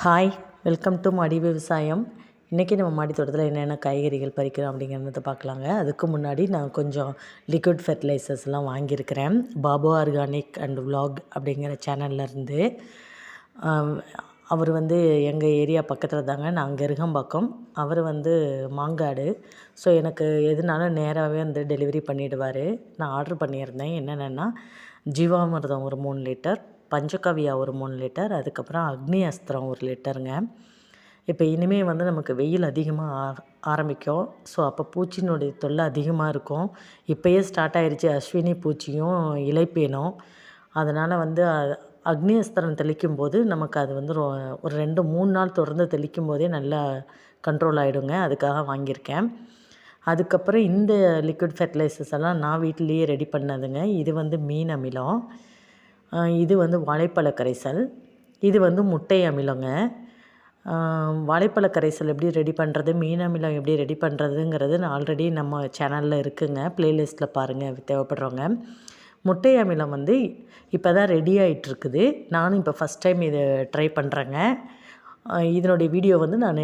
Hi welcome to மாடி விவசாயம் இன்றைக்கி நம்ம மாடி தோட்டத்தில் என்னென்ன காய்கறிகள் பறிக்கிறோம் அப்படிங்கிறத பார்க்கலாங்க. அதுக்கு முன்னாடி நான் கொஞ்சம் லிக்விட் ஃபெர்டிலைசர்ஸ்லாம் வாங்கியிருக்கிறேன். பாபு ஆர்கானிக் அண்ட் விலாக் அப்படிங்கிற சேனல்லேருந்து அவர் வந்து எங்கள் ஏரியா பக்கத்தில் தாங்க. நான் கெருகம்பாக்கம் அவர் வந்து மாங்காடு. ஸோ எனக்கு எதுனாலும் நேராகவே வந்து டெலிவரி பண்ணிவிடுவார் நான் ஆர்டர் பண்ணியிருந்தேன். என்னென்னா ஜீவாமிர்தம் ஒரு மூணு லிட்டர் பஞ்சகவியா ஒரு மூணு லிட்டர் அதுக்கப்புறம் அக்னி அஸ்திரம் ஒரு லிட்டருங்க. இப்போ இனிமேல் வந்து நமக்கு வெயில் அதிகமாக ஆ ஆரம்பிக்கும். ஸோ அப்போ பூச்சினுடைய தொல்லை அதிகமாக இருக்கும். இப்போயே ஸ்டார்ட் ஆயிடுச்சு அஸ்வினி பூச்சியும் இலைப்பேனும். அதனால் வந்து அக்னி அஸ்திரம் தெளிக்கும் போது நமக்கு அது வந்து ஒரு ரெண்டு மூணு நாள் தொடர்ந்து தெளிக்கும் போதே நல்லா கண்ட்ரோல் ஆகிடுங்க அதுக்காக வாங்கியிருக்கேன். அதுக்கப்புறம் இந்த லிக்விட் ஃபெர்டிலைசர்ஸ் எல்லாம் நான் வீட்டிலேயே ரெடி பண்ணதுங்க. இது வந்து மீன் அமிலம். இது வந்து வாழைப்பழ கரைசல். இது வந்து முட்டை அமிலங்க. வாழைப்பழ கரைசல் எப்படி ரெடி பண்ணுறது மீன் அமிலம் எப்படி ரெடி பண்ணுறதுங்கிறது ஆல்ரெடி நம்ம சேனலில் இருக்குங்க. ப்ளேலிஸ்ட்டில் பாருங்கள் தேவைப்படுறவங்க. முட்டை அமிலம் வந்து இப்போ தான் ரெடி ஆகிட்டுருக்குது நானும் இப்போ ஃபஸ்ட் டைம் இதை ட்ரை பண்ணுறேங்க இதனுடைய வீடியோ வந்து நான்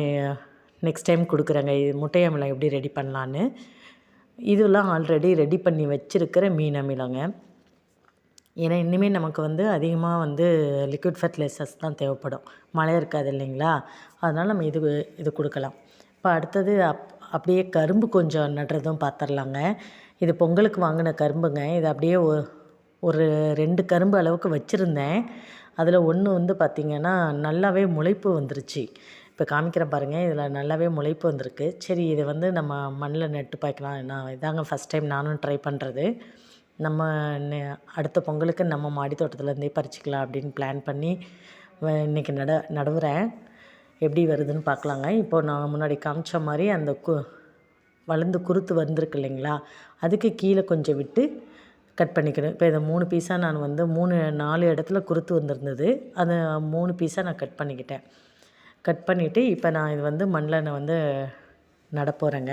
நெக்ஸ்ட் டைம் கொடுக்குறேங்க. இது முட்டை அமிலம் எப்படி ரெடி பண்ணலான்னு. இதெல்லாம் ஆல்ரெடி ரெடி பண்ணி வச்சுருக்கிற மீன் அமிலங்க. ஏன்னா இனிமேல் நமக்கு வந்து அதிகமாக வந்து லிக்விட் ஃபெர்டிலைசர்ஸ் தான் தேவைப்படும். மழை இருக்காது இல்லைங்களா? அதனால் நம்ம இது இது கொடுக்கலாம். இப்போ அடுத்தது அப் அப்படியே கரும்பு கொஞ்சம் நடுறதும் பார்த்துர்லாங்க இது பொங்கலுக்கு வாங்கின கரும்புங்க. இது அப்படியே ஒரு ரெண்டு கரும்பு அளவுக்கு வச்சுருந்தேன். அதில் ஒன்று வந்து பார்த்திங்கன்னா நல்லாவே முளைப்பு வந்துருச்சு. இப்போ காமிக்கிறேன் பாருங்கள் இதில் நல்லாவே முளைப்பு வந்திருக்கு. சரி இதை வந்து நம்ம மண்ணில் நட்டு பார்க்கலாம் நான் இதாங்க ஃபஸ்ட் டைம் நானும் ட்ரை பண்ணுறது நம்ம அடுத்த பொங்கலுக்கு நம்ம மாடி தோட்டத்துலேருந்தே பறிச்சுக்கலாம் அப்படின்னு பிளான் பண்ணி வ- இன்னைக்கு நட நடுவுறேன். எப்படி வருதுன்னு பார்க்கலாங்க. இப்போ நான் முன்னாடி காமிச்ச மாதிரி அந்த கு வளர்ந்து குருத்து வந்திருக்கு இல்லைங்களா? அதுக்கு கீழே கொஞ்சம் விட்டு கட் பண்ணிக்கணும். இப்போ இதை மூணு பீஸாக நான் வந்து மூணு நாலு இடத்துல குருத்து வந்திருந்தது. அதை மூணு பீஸாக நான் கட் பண்ணிக்கிட்டேன். கட் பண்ணிவிட்டு இப்போ நான் இது வந்து மண்ணில் நான் வந்து நடப்போகிறேங்க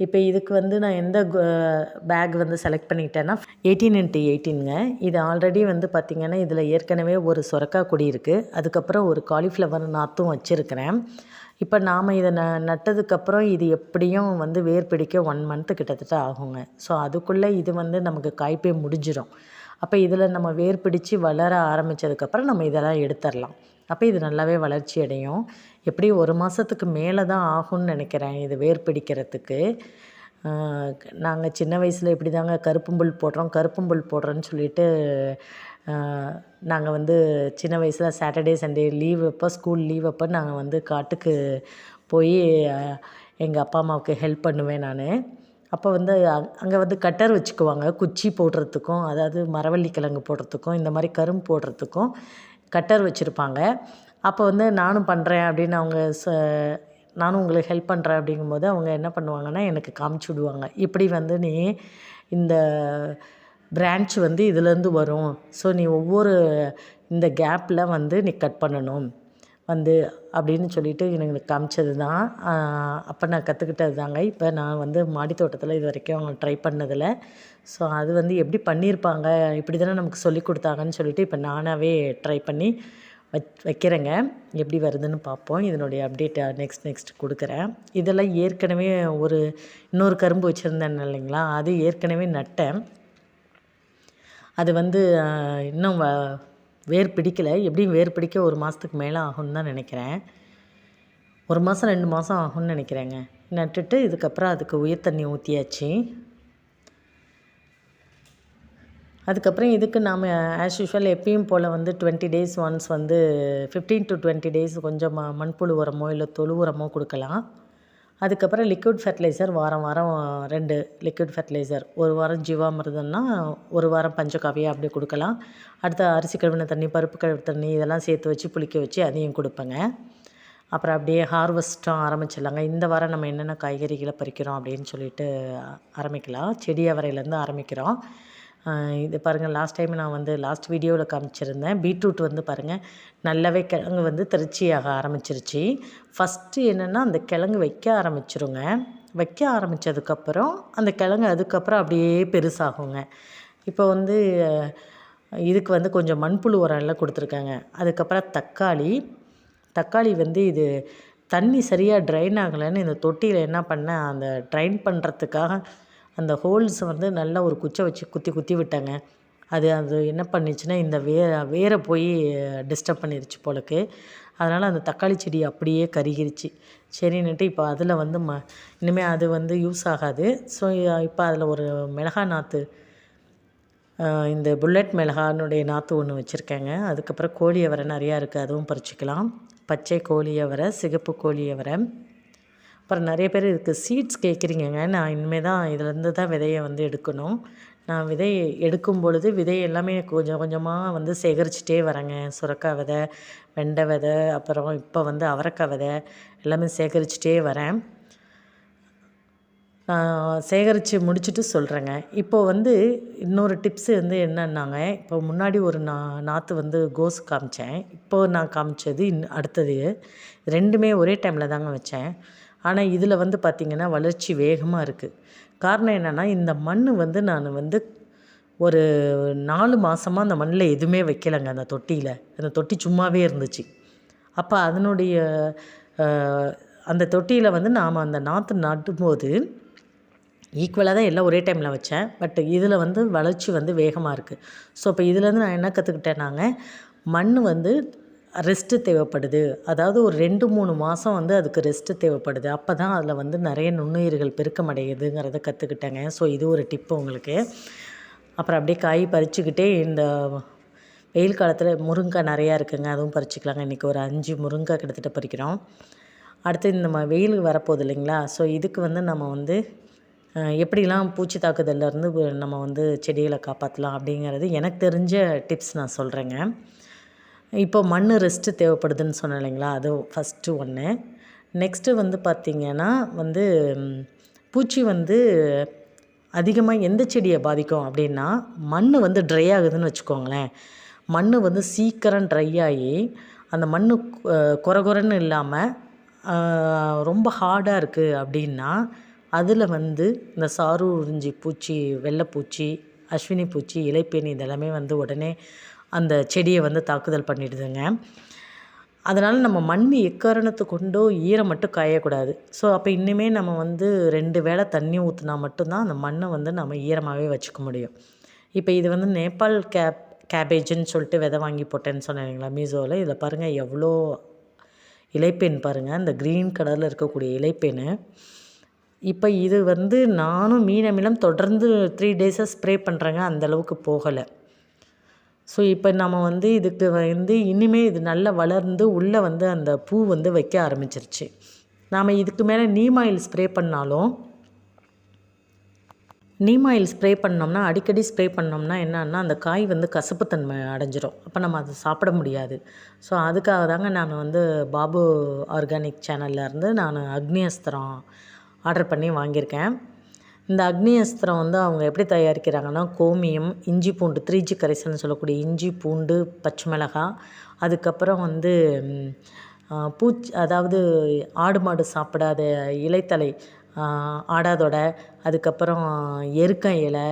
இப்போ இதுக்கு வந்து நான் எந்த பேக் வந்து செலக்ட் பண்ணிக்கிட்டேன்னா எயிட்டீன் இன்ட்டு எயிட்டீனுங்க இது ஆல்ரெடி வந்து பார்த்திங்கன்னா இதில் ஏற்கனவே ஒரு சொரக்கா கொடி இருக்குது அதுக்கப்புறம் ஒரு காலிஃப்ளவர் நாற்றும் வச்சுருக்கிறேன். இப்போ நாம் இதை ந நட்டதுக்கப்புறம் இது எப்படியும் வந்து வேர் பிடிக்க ஒன் மந்த்து கிட்டத்தட்ட ஆகுங்க. ஸோ அதுக்குள்ளே இது வந்து நமக்கு காய்ப்பே முடிஞ்சிடும் அப்போ இதில் நம்ம வேர் பிடிச்சு வளர ஆரம்பித்ததுக்கப்புறம் நம்ம இதெல்லாம் எடுத்துடலாம். அப்போ இது நல்லாவே வளர்ச்சி அடையும். எப்படி ஒரு மாதத்துக்கு மேலே தான் ஆகும்னு நினைக்கிறேன் இது வேர் பிடிக்கிறதுக்கு. நாங்கள் சின்ன வயசில் இப்படி தாங்க கருப்பும்புல் போடுறோம் கருப்பும்புல் போடுறோன்னு சொல்லிட்டு நாங்கள் வந்து சின்ன வயசில் சாட்டர்டே சண்டே லீவ் அப்போ ஸ்கூல் லீவ் அப்போ நாங்கள் வந்து காட்டுக்கு போய் எங்கள் அப்பா அம்மாவுக்கு ஹெல்ப் பண்ணுவேன் நான். அப்போ வந்து அங்கே வந்து கட்டர் வச்சுக்குவாங்க குச்சி போடுறதுக்கும் அதாவது மரவள்ளி கிழங்கு போடுறதுக்கும் இந்த மாதிரி கரும்பு போடுறதுக்கும் கட்டர் வச்சுருப்பாங்க. அப்போ வந்து நானும் பண்ணுறேன் அப்படின்னு அவங்க ச நானும் உங்களுக்கு ஹெல்ப் பண்ணுறேன் அப்படிங்கும்போது அவங்க என்ன பண்ணுவாங்கன்னா எனக்கு காமிச்சு விடுவாங்க. இப்படி வந்து நீ இந்த பிரான்ச் வந்து இதுலேருந்து வரும். ஸோ நீ ஒவ்வொரு இந்த கேப்பில் வந்து நீ கட் பண்ணணும். வந்து அப்படின்னு சொல்லிட்டு எனக்கு காமிச்சது தான் அப்போ நான் கற்றுக்கிட்டது தாங்க இப்போ நான் வந்து மாடி தோட்டத்தில் இது வரைக்கும் அவங்க ட்ரை பண்ணதில். ஸோ அது வந்து எப்படி பண்ணியிருப்பாங்க இப்படி தானே நமக்கு சொல்லி கொடுத்தாங்கன்னு சொல்லிட்டு இப்போ நானாகவே ட்ரை பண்ணி வைக்கிறேங்க. எப்படி வருதுன்னு பார்ப்போம். இதனுடைய அப்டேட்டை நெக்ஸ்ட் நெக்ஸ்ட் கொடுக்குறேன். இதெல்லாம் ஏற்கனவே ஒரு இன்னொரு கரும்பு வச்சுருந்தேன் இல்லைங்களா? அது ஏற்கனவே நட்டேன். அது வந்து இன்னும் வ- வேர் பிடிக்கலை. எப்படியும் வேர் பிடிக்க ஒரு மாதத்துக்கு மேலே ஆகும்னு தான் நினைக்கிறேன். ஒரு மாதம் ரெண்டு மாதம் ஆகும்னு நினைக்கிறேங்க. நட்டுட்டு இதுக்கப்புறம் அதுக்கு உயிர் தண்ணி ஊற்றியாச்சு அதுக்கப்புறம் இதுக்கு நாம் ஆஸ் யூஷுவல் எப்பயும் போல் வந்து டுவெண்ட்டி டேஸ் ஒன்ஸ் வந்து ஃபிஃப்டீன் டு டுவெண்ட்டி டேஸ் கொஞ்சம் ம மண்புழு உரமோ இல்லை தொழு உரமோ கொடுக்கலாம். அதுக்கப்புறம் லிக்விட் ஃபெர்டிலைசர் வாரம் வாரம் ரெண்டு லிக்விட் ஃபெர்டிலைசர் ஒரு வாரம் ஜீவாமிருதம்னா ஒரு வாரம் பஞ்சகாவியாக அப்படி கொடுக்கலாம். அடுத்து அரிசி கழுவின தண்ணி பருப்பு கழுவின தண்ணி இதெல்லாம் சேர்த்து வச்சு புளிக்க வச்சு அதையும் கொடுப்பேங்க. அப்புறம் அப்படியே ஹார்வெஸ்ட்டும் ஆரம்பிச்சிடலாங்க. இந்த வாரம் நம்ம என்னென்ன காய்கறிகளை பறிக்கிறோம் அப்படின்னு சொல்லிட்டு ஆரம்பிக்கலாம். செடி அவரையிலேருந்து ஆரம்பிக்கிறோம். இது பாருங்கள் லாஸ்ட் டைம் நான் வந்து லாஸ்ட் வீடியோவில் காமிச்சிருந்தேன். பீட்ரூட் வந்து பாருங்கள் நல்லாவே கிழங்கு வந்து திருச்சியாக ஆரம்பிச்சிருச்சு. ஃபஸ்ட்டு என்னென்னா அந்த கிழங்கு வைக்க ஆரம்பிச்சிருங்க. வைக்க ஆரம்பித்ததுக்கப்புறம் அந்த கிழங்கு அதுக்கப்புறம் அப்படியே பெருசாகுங்க. இப்போ வந்து இதுக்கு வந்து கொஞ்சம் மண்புழு உரம் எல்லாம் கொடுத்துருக்காங்க. அதுக்கப்புறம் தக்காளி. தக்காளி வந்து இது தண்ணி சரியாக ட்ரைன் ஆகலைன்னு இந்த தொட்டியில் என்ன பண்ணேன் அந்த ட்ரைன் பண்ணுறதுக்காக அந்த ஹோல்ஸ் வந்து நல்லா ஒரு குச்சை வச்சு குத்தி குத்தி விட்டேங்க. அது அது என்ன பண்ணிச்சுன்னா இந்த வே வேரை போய் டிஸ்டர்ப் பண்ணிருச்சு போலக்கு. அதனால் அந்த தக்காளி செடி அப்படியே கருகிருச்சு. சரின்னுட்டு இப்போ அதில் வந்து ம இனிமேல் அது வந்து யூஸ் ஆகாது. ஸோ இப்போ அதில் ஒரு மிளகாய் நாற்று இந்த புல்லட் மிளகானுடைய நாற்று ஒன்று வச்சுருக்கேங்க. அதுக்கப்புறம் கோழி அவரை நிறையா இருக்குது அதுவும் பறிச்சுக்கலாம். பச்சை கோழி அவரை சிகப்பு கோழி அவரை. அப்புறம் நிறைய பேர் இதுக்கு சீட்ஸ் கேட்குறீங்கங்க. நான் இனிமேல் தான் இதுலேருந்து தான் விதையை வந்து எடுக்கணும். நான் விதை எடுக்கும் பொழுது விதை எல்லாமே கொஞ்சம் கொஞ்சமாக வந்து சேகரிச்சிட்டே வரேங்க. சுரக்காய் விதை வெண்டை விதை அப்புறம் இப்போ வந்து அவரக்காய் விதை எல்லாமே சேகரிச்சிட்டே வரேன். நான் சேகரித்து முடிச்சுட்டு சொல்கிறேங்க இப்போ வந்து இன்னொரு டிப்ஸு வந்து என்னன்னாங்க இப்போ முன்னாடி ஒரு நா நாற்று வந்து கோஸ் காமிச்சேன். இப்போது நான் காமிச்சது இன் அடுத்தது. ரெண்டுமே ஒரே டைமில் தாங்க வச்சேன். ஆனால் இதில் வந்து பார்த்திங்கன்னா வளர்ச்சி வேகமாக இருக்குது காரணம் என்னென்னா இந்த மண் வந்து நான் வந்து ஒரு நாலு மாதமாக அந்த மண்ணில் எதுவுமே வைக்கலைங்க அந்த தொட்டியில். அந்த தொட்டி சும்மாவே இருந்துச்சு. அப்போ அதனுடைய அந்த தொட்டியில் வந்து நாம் அந்த நாற்று நடும்போது ஈக்குவலாக தான் எல்லாம் ஒரே டைமில் வச்சேன். பட் இதில் வந்து வளர்ச்சி வந்து வேகமாக இருக்குது ஸோ இப்போ இதுலேருந்து நான் என்ன கற்றுக்கிட்டேன்னாங்க மண் வந்து ரெஸ்ட்டு தேவைப்படுது. அதாவது ஒரு ரெண்டு மூணு மாதம் வந்து அதுக்கு ரெஸ்ட்டு தேவைப்படுது. அப்போ தான் அதில் வந்து நிறைய நுண்ணுயிர்கள் பெருக்கமடையுதுங்கிறத கற்றுக்கிட்டேங்க ஸோ இது ஒரு டிப்பு உங்களுக்கு. அப்புறம் அப்படியே காய் பறிச்சுக்கிட்டே இந்த வெயில் காலத்தில் முருங்கைக்காய் நிறையா இருக்குங்க. அதுவும் பறிச்சுக்கலாங்க. இன்றைக்கி ஒரு அஞ்சு முருங்கை கிட்டத்தட்ட பறிக்கிறோம். அடுத்து இந்த ம வெயில் வரப்போகுது இல்லைங்களா? ஸோ இதுக்கு வந்து நம்ம வந்து எப்படிலாம் பூச்சி தாக்குதல்லேருந்து நம்ம வந்து செடிகளை காப்பாற்றலாம் அப்படிங்கிறது எனக்கு தெரிஞ்ச டிப்ஸ் நான் சொல்கிறேங்க இப்போ மண் ரெஸ்ட்டு தேவைப்படுதுன்னு சொன்னேன் இல்லைங்களா? அது ஃபஸ்ட்டு ஒன்று நெக்ஸ்ட்டு வந்து பார்த்திங்கன்னா வந்து பூச்சி வந்து அதிகமாக எந்த செடியை பாதிக்கும் அப்படின்னா மண் வந்து ட்ரை ஆகுதுன்னு வச்சுக்கோங்களேன். மண் வந்து சீக்கிரம் ட்ரை ஆகி அந்த மண் குறை குறைன்னு இல்லாமல் ரொம்ப ஹார்டாக இருக்குது அப்படின்னா அதில் வந்து இந்த சாறு உறிஞ்சி பூச்சி வெள்ளைப்பூச்சி அஸ்வினி பூச்சி இலைப்பேணி இதெல்லாமே வந்து உடனே அந்த செடியை வந்து தாக்குதல் பண்ணிடுதுங்க. அதனால் நம்ம மண் எக்காரணத்தை கொண்டோ ஈரம் மட்டும் காயக்கூடாது. ஸோ அப்போ இன்னுமே நம்ம வந்து ரெண்டு வேளை தண்ணி ஊற்றினா மட்டும்தான் அந்த மண்ணை வந்து நம்ம ஈரமாகவே வச்சுக்க முடியும். இப்போ இது வந்து நேபாள் கேப் கேபேஜுன்னு சொல்லிட்டு விதை வாங்கி போட்டேன்னு சொன்னேன் இல்லைங்களா மீஷோவில் இதில் பாருங்கள் எவ்வளோ இலைப்பேன் பாருங்கள் இந்த க்ரீன் கலரில் இருக்கக்கூடிய இலைப்பேனு இப்போ இது வந்து நானும் மீனமிலம் தொடர்ந்து த்ரீ டேஸாக ஸ்ப்ரே பண்ணுறேங்க அந்தளவுக்கு போகலை. ஸோ இப்போ நம்ம வந்து இதுக்கு வந்து இனிமேல் இது நல்லா வளர்ந்து உள்ளே வந்து அந்த பூ வந்து வைக்க ஆரம்பிச்சிருச்சு. நாம் இதுக்கு மேலே நீம் ஆயில் ஸ்ப்ரே பண்ணாலும் நீம் ஆயில் ஸ்ப்ரே பண்ணோம்னா அடிக்கடி ஸ்ப்ரே பண்ணோம்னா என்னன்னா அந்த காய் வந்து கசப்புத்தன்மை அடைஞ்சிரும். அப்போ நம்ம அதை சாப்பிட முடியாது. ஸோ அதுக்காக தாங்க நான் வந்து பாபு ஆர்கானிக் சேனல்ல இருந்து நான் அக்னி அஸ்திரம் ஆர்டர் பண்ணி வாங்கியிருக்கேன். இந்த அக்னி அஸ்திரம் வந்து அவங்க எப்படி தயாரிக்கிறாங்கன்னா கோமியம் இஞ்சி பூண்டு த்ரீஜி கரைசல்னு சொல்லக்கூடிய இஞ்சி பூண்டு பச்சை மிளகாய் அதுக்கப்புறம் வந்து பூச்சி அதாவது ஆடு மாடு சாப்பிடாத இலைத்தலை ஆடாதோட ஆடாதொடை அதுக்கப்புறம் எருக்க இலை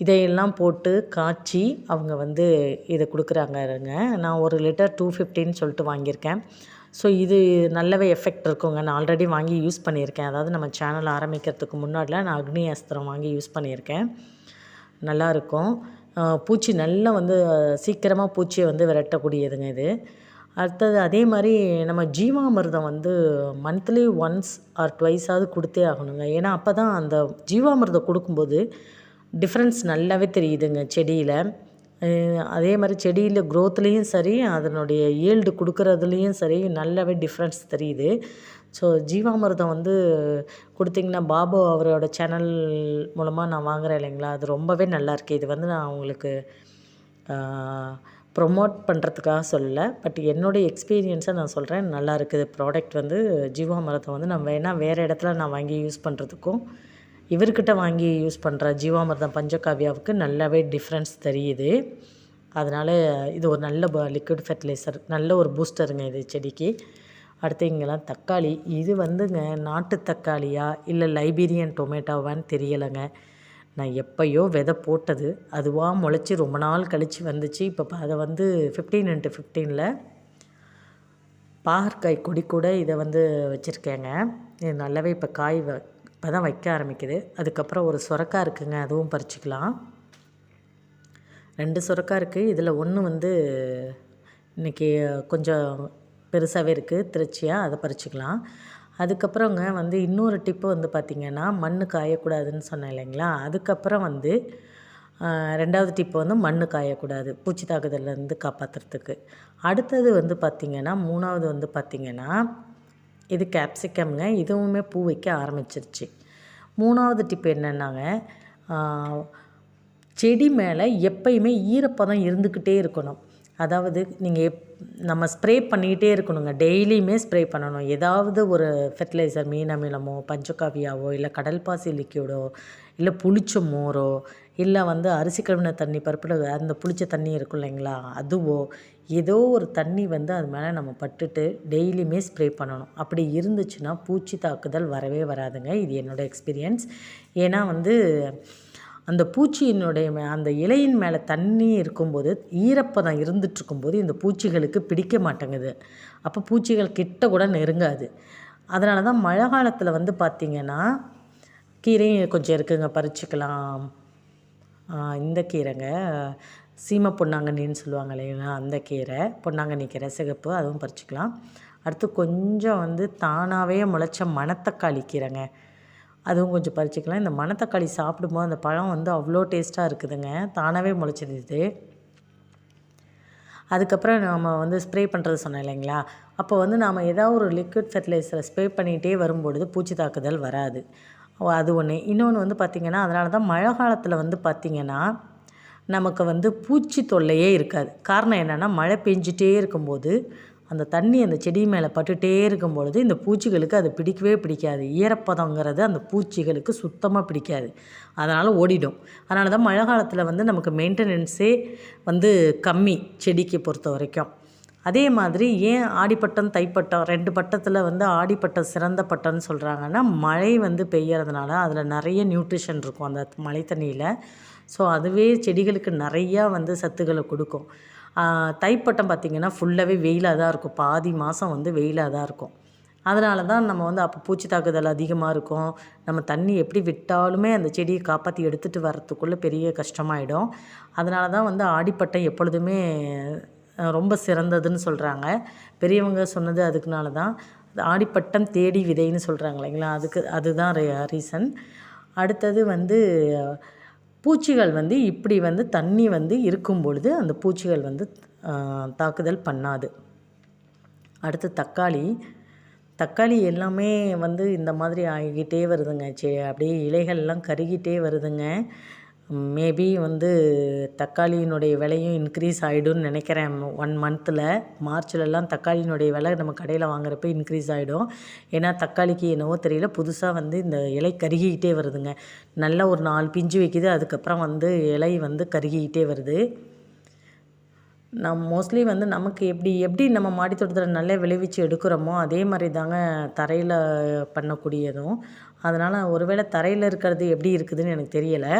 இதையெல்லாம் போட்டு காய்ச்சி அவங்க வந்து இதை கொடுக்குறாங்கங்க. நான் ஒரு லிட்டர் டூ ஃபிஃப்டின்னு சொல்லிட்டு வாங்கியிருக்கேன். ஸோ இது நல்லவே எஃபெக்ட் இருக்குங்க. நான் ஆல்ரெடி வாங்கி யூஸ் பண்ணியிருக்கேன். அதாவது நம்ம சேனல் ஆரம்பிக்கிறதுக்கு முன்னாடிலாம் நான் அக்னி அஸ்திரம் வாங்கி யூஸ் பண்ணியிருக்கேன். நல்லாயிருக்கும் பூச்சி நல்லா வந்து சீக்கிரமாக பூச்சியை வந்து விரட்டக்கூடியதுங்க இது. அடுத்தது அதே மாதிரி நம்ம ஜீவாமிர்தம் வந்து மந்த்லி ஒன்ஸ் ஆர் ட்வைஸாவது கொடுத்தே ஆகணுங்க. ஏன்னா அப்போ தான் அந்த ஜீவாமிர்தம் கொடுக்கும்போது டிஃப்ரென்ஸ் நல்லாவே தெரியுதுங்க செடியில். அதே மாதிரி செடியில் க்ரோத்லேயும் சரி அதனுடைய ஈல்டு கொடுக்குறதுலேயும் சரி நல்லாவே டிஃப்ரென்ஸ் தெரியுது. ஸோ ஜீவாமிர்தம் வந்து கொடுத்தீங்கன்னா பாபு அவரோட சேனல் மூலமாக நான் வாங்குறேன் இல்லைங்களா? அது ரொம்பவே நல்லாயிருக்கு. இது வந்து நான் உங்களுக்கு ப்ரொமோட் பண்ணுறதுக்காக சொல்லலை. பட் என்னுடைய எக்ஸ்பீரியன்ஸை நான் சொல்கிறேன் நல்லா இருக்குது ப்ராடக்ட் வந்து ஜீவாமிரதம் வந்து நம்ம வேணால் வேறு இடத்துல நான் வாங்கி யூஸ் பண்ணுறதுக்கும் இவர்கிட்ட வாங்கி யூஸ் பண்ணுற ஜீவாமிர்தம் பஞ்சகாவியாவுக்கு நல்லாவே டிஃப்ரென்ஸ் தெரியுது. அதனால் இது ஒரு நல்ல லிக்விட் ஃபெர்டிலைசர் நல்ல ஒரு பூஸ்டருங்க இது செடிக்கு. அடுத்து இங்கெல்லாம் தக்காளி. இது வந்துங்க நாட்டு தக்காளியா இல்லை லைபீரியன் டொமேட்டோவான்னு தெரியலைங்க. நான் எப்பயோ விதை போட்டது. அதுவாக முளைச்சி ரொம்ப நாள் கழித்து வந்துச்சு. இப்போ அதை வந்து ஃபிஃப்டீன் இன்ட்டு ஃபிஃப்டீனில் பாகற்காய் கொடி கூட இதை வந்து வச்சுருக்கேங்க. இது நல்லாவே இப்போ காய் வ இப்போ தான் வைக்க ஆரம்பிக்குது. அதுக்கப்புறம் ஒரு சுரக்காய் இருக்குங்க அதுவும் பறிச்சிக்கலாம். ரெண்டு சுரக்காய் இருக்குது இதில் ஒன்று வந்து இன்றைக்கி கொஞ்சம் பெருசாகவே இருக்குது திருச்சியாக அதை பறிச்சிக்கலாம். அதுக்கப்புறங்க வந்து இன்னொரு டிப்பு வந்து பார்த்திங்கன்னா மண் காயக்கூடாதுன்னு சொன்னேன் இல்லைங்களா? அதுக்கப்புறம் வந்து ரெண்டாவது டிப்பு வந்து மண் காயக்கூடாது பூச்சி தாக்குதல்லேருந்து காப்பாற்றுறதுக்கு அடுத்தது வந்து பார்த்திங்கன்னா மூணாவது வந்து பார்த்திங்கன்னா இது கேப்சிகம்ங்க இதுவுமே பூ வைக்க ஆரம்பிச்சிருச்சு. மூணாவது டிப் என்னென்னாங்க செடி மேலே எப்பயுமே ஈரப்பதம் இருந்துக்கிட்டே இருக்கணும். அதாவது நீங்கள் எப் நம்ம ஸ்ப்ரே பண்ணிக்கிட்டே இருக்கணுங்க. டெய்லியுமே ஸ்ப்ரே பண்ணணும். ஏதாவது ஒரு ஃபெர்டிலைசர் மீன் அமிலமோ பஞ்சகாவியாவோ இல்லை கடல் பாசி லிக்யூடோ இல்லை புளிச்ச மோரோ இல்லை வந்து அரிசி கழுவின தண்ணி பருப்பில் அந்த புளிச்ச தண்ணி இருக்கும் இல்லைங்களா? அதுவோ ஏதோ ஒரு தண்ணி வந்து அது மேலே நம்ம பட்டுட்டு டெய்லியுமே ஸ்ப்ரே பண்ணணும். அப்படி இருந்துச்சுன்னா பூச்சி தாக்குதல் வரவே வராதுங்க. இது என்னோடய எக்ஸ்பீரியன்ஸ். ஏன்னா வந்து அந்த பூச்சியினுடைய மே அந்த இலையின் மேலே தண்ணி இருக்கும்போது ஈரப்பதம் இருந்துகிட்ருக்கும்போது இந்த பூச்சிகளுக்கு பிடிக்க மாட்டேங்குது. அப்போ பூச்சிகள் கிட்ட கூட நெருங்காது. அதனால தான் மழை காலத்தில் வந்து பார்த்திங்கன்னா கீரையும் கொஞ்சம் இருக்குங்க. பறிச்சுக்கலாம். இந்த கீரைங்க. சீமை பொன்னாங்கண்ணின்னு சொல்லுவாங்க இல்லைங்களா? அந்த கீரை பொன்னாங்கண்ணி கீரை சிகப்பு அதுவும் பறிச்சுக்கலாம். அடுத்து கொஞ்சம் வந்து தானாகவே முளைச்ச மணத்தக்காளி கீரைங்க. அதுவும் கொஞ்சம் பறிச்சுக்கலாம். இந்த மணத்தக்காளி சாப்பிடும்போது அந்த பழம் வந்து அவ்வளோ டேஸ்ட்டாக இருக்குதுங்க. தானாகவே முளைச்சது இது. அதுக்கப்புறம் நாம் வந்து ஸ்ப்ரே பண்ணுறது சொன்னேன் இல்லைங்களா? அப்போ வந்து நாம் ஏதாவது ஒரு லிக்விட் ஃபெர்டிலைசரை ஸ்ப்ரே பண்ணிகிட்டே வரும்பொழுது பூச்சி தாக்குதல் வராது. அது ஒன்று இன்னொன்று வந்து பார்த்திங்கன்னா அதனால தான் மழை காலத்தில் வந்து பார்த்திங்கன்னா நமக்கு வந்து பூச்சி தொல்லையே இருக்காது. காரணம் என்னென்னா மழை பெஞ்சிட்டே இருக்கும்போது அந்த தண்ணி அந்த செடி மேலே பட்டுகிட்டே இருக்கும் பொழுது இந்த பூச்சிகளுக்கு அது பிடிக்கவே பிடிக்காது. ஈரப்பதங்கிறது அந்த பூச்சிகளுக்கு சுத்தமாக பிடிக்காது. அதனால் ஓடிடும். அதனால தான் மழை காலத்தில் வந்து நமக்கு மெயின்டெனன்ஸே வந்து கம்மி செடிக்கு பொறுத்த வரைக்கும். அதே மாதிரி ஏன் ஆடிப்பட்டம் தைப்பட்டம் ரெண்டு பட்டத்தில் வந்து ஆடிப்பட்டம் சிறந்த பட்டம்னு சொல்கிறாங்கன்னா மழை வந்து பெய்யறதுனால அதில் நிறைய நியூட்ரிஷன் இருக்கும். அந்த மழை தண்ணியில் ஸோ அதுவே செடிகளுக்கு நிறையா வந்து சத்துக்களை கொடுக்கும். தைப்பட்டம் பார்த்திங்கன்னா ஃபுல்லாகவே வெயிலாக தான் இருக்கும். பாதி மாதம் வந்து வெயிலாக தான் இருக்கும். அதனால தான் நம்ம வந்து அப்போ பூச்சி தாக்குதல் அதிகமாக இருக்கும். நம்ம தண்ணி எப்படி விட்டாலுமே அந்த செடியை காப்பாற்றி எடுத்துகிட்டு வர்றதுக்குள்ளே பெரிய கஷ்டமாயிடும். அதனால தான் வந்து ஆடிப்பட்டம் எப்பொழுதுமே ரொம்ப சிறந்ததுன்னு சொல்கிறாங்க பெரியவங்க சொன்னது அதுக்குனால தான். ஆடிப்பட்டம் தேடி விதைன்னு சொல்கிறாங்க இல்லைங்களா? அதுக்கு அதுதான் ரீசன் அடுத்தது வந்து பூச்சிகள் வந்து இப்படி வந்து தண்ணி வந்து இருக்கும் பொழுது அந்த பூச்சிகள் வந்து தாக்குதல் பண்ணாது. அடுத்து தக்காளி. தக்காளி எல்லாமே வந்து இந்த மாதிரி ஆகிக்கிட்டே வருதுங்க. சே அப்படியே இலைகள்லாம் கருகிட்டே வருதுங்க. மேபி வந்து தக்காளியினுடைய விலையும் இன்க்ரீஸ் ஆகிடும்னு நினைக்கிறேன். ஒன் மந்த்தில் மார்ச்லலாம் தக்காளியினுடைய விலை நம்ம கடையில் வாங்குறப்ப இன்க்ரீஸ் ஆகிடும் ஏன்னா தக்காளிக்கு என்னவோ தெரியல புதுசாக வந்து இந்த இலை கருகிக்கிட்டே வருதுங்க. நல்லா ஒரு நாலு பிஞ்சு வைக்குது அதுக்கப்புறம் வந்து இலை வந்து கருகிக்கிட்டே வருது. நம் மோஸ்ட்லி வந்து நமக்கு எப்படி எப்படி நம்ம மாடி தோட்டத்தில் நல்லா விளைவிச்சு எடுக்கிறோமோ அதே மாதிரி தாங்க தரையில் பண்ணக்கூடியதும். அதனால் ஒருவேளை தரையில் இருக்கிறது எப்படி இருக்குதுன்னு எனக்கு தெரியலை.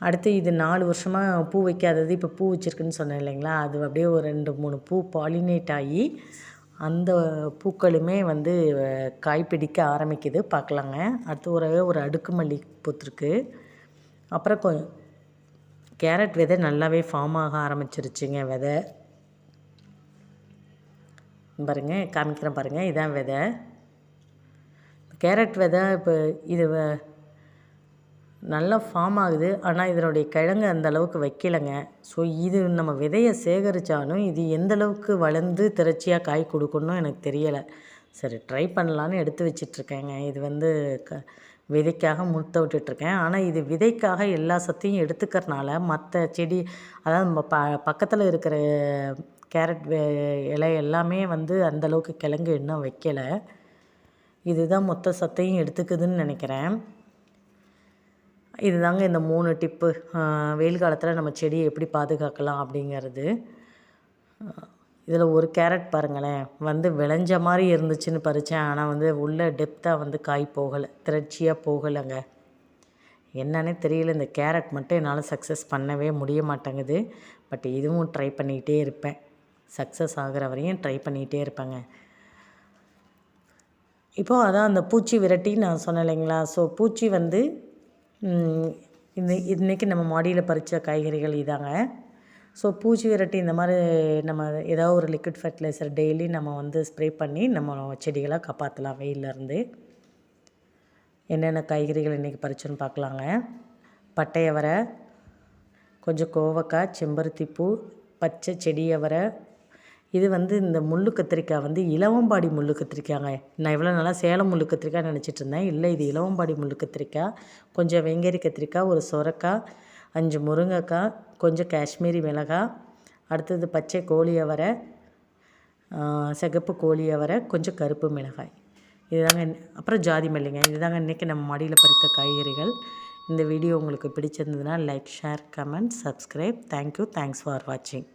அடுத்து இது நாலு வருஷமாக பூ வைக்காதது இப்போ பூ வச்சுருக்குன்னு சொன்னேன் இல்லைங்களா? அது அப்படியே ஒரு ரெண்டு மூணு பூ பாலினேட் ஆகி அந்த பூக்களுமே வந்து காய் பிடிக்க ஆரம்பிக்குது. பார்க்கலாங்க. அடுத்து ஒரு ஒரு அடுக்குமல்லி பூத்துருக்கு. அப்புறம் கொ கேரட் விதை நல்லாவே ஃபார்ம் ஆக ஆரம்பிச்சிருச்சுங்க விதை. பாருங்கள் காமிக்கிறேன் பாருங்கள் இதான் விதை. கேரட் விதை இப்போ இது நல்லா ஃபார்ம் ஆகுது. ஆனால் இதனுடைய கிழங்கு அந்த அளவுக்கு வைக்கலைங்க. ஸோ இது நம்ம விதையை சேகரித்தாலும் இது எந்த அளவுக்கு வளர்ந்து திரட்சியாக காய் கொடுக்கணும் எனக்கு தெரியலை. சரி ட்ரை பண்ணலான்னு எடுத்து வச்சிட்ருக்கேங்க. இது வந்து க விதைக்காக முழுத்த விட்டுட்ருக்கேன். ஆனால் இது விதைக்காக எல்லா சத்தையும் எடுத்துக்கிறனால மற்ற செடி அதாவது நம்ம ப பக்கத்தில் இருக்கிற கேரட் இலை எல்லாமே வந்து அந்தளவுக்கு கிழங்கு இன்னும் வைக்கலை. இதுதான் மொத்த சத்தையும் எடுத்துக்குதுன்னு நினைக்கிறேன். இதுதாங்க இந்த மூணு டிப்பு. வெயில் காலத்தில் நம்ம செடியை எப்படி பாதுகாக்கலாம் அப்படிங்கிறது. இதில் ஒரு கேரட் பாருங்களேன். வந்து விளைஞ்ச மாதிரி இருந்துச்சுன்னு பறித்தேன் ஆனால் வந்து உள்ள டெப்த்தாக வந்து காய் போகலை. திரட்சியாக போகலைங்க. என்னன்னே தெரியல. இந்த கேரட் மட்டும் என்னால் சக்ஸஸ் பண்ணவே முடிய மாட்டேங்குது. பட் இதுவும் ட்ரை பண்ணிக்கிட்டே இருப்பேன். சக்ஸஸ் ஆகிற வரையும் ட்ரை பண்ணிகிட்டே இருப்பேங்க. இப்போது அதான் அந்த பூச்சி விரட்டி நான் சொன்னேன் இல்லைங்களா? ஸோ பூச்சி வந்து இந்த இன்றைக்கி நம்ம மாடியில் பறித்த காய்கறிகள் இதாங்க. ஸோ பூச்சி விரட்டி இந்த மாதிரி நம்ம ஏதாவது ஒரு லிக்விட் ஃபர்டிலைசர் டெய்லி நம்ம வந்து ஸ்ப்ரே பண்ணி நம்ம செடிகளை காப்பாற்றலாம் வெயிலேருந்து. என்னென்ன காய்கறிகள் இன்றைக்கி பறிச்சோன்னு பார்க்கலாங்க. பட்டையவரை கொஞ்சம் கோவக்காய் செம்பருத்தி பூ பச்சை செடியவரை இது வந்து இந்த முள்ளு கத்திரிக்காய் வந்து இலவம்பாடி முள்ளு கத்திரிக்காய்ங்க நான் இவ்வளோ நாளாக சேலம் முள்ளு கத்திரிக்காய் நினச்சிட்டு இருந்தேன். இல்லை இது இலவம்பாடி முள்ளு கத்திரிக்காய். கொஞ்சம் வெங்கேரி கத்திரிக்காய் ஒரு சொரக்காய் அஞ்சு முருங்கைக்காய் கொஞ்சம் காஷ்மீரி மிளகாய் அடுத்தது பச்சை கோழி அவரை சிகப்பு கோழி அவரை கொஞ்சம் கருப்பு மிளகாய். இதுதாங்க அப்புறம் ஜாதி மல்லிங்க இதுதாங்க இன்றைக்கி நம்ம மாடியில் பறித்த காய்கறிகள். இந்த வீடியோ உங்களுக்கு பிடிச்சிருந்ததுன்னா like share comment subscribe thank you thanks for வாட்சிங்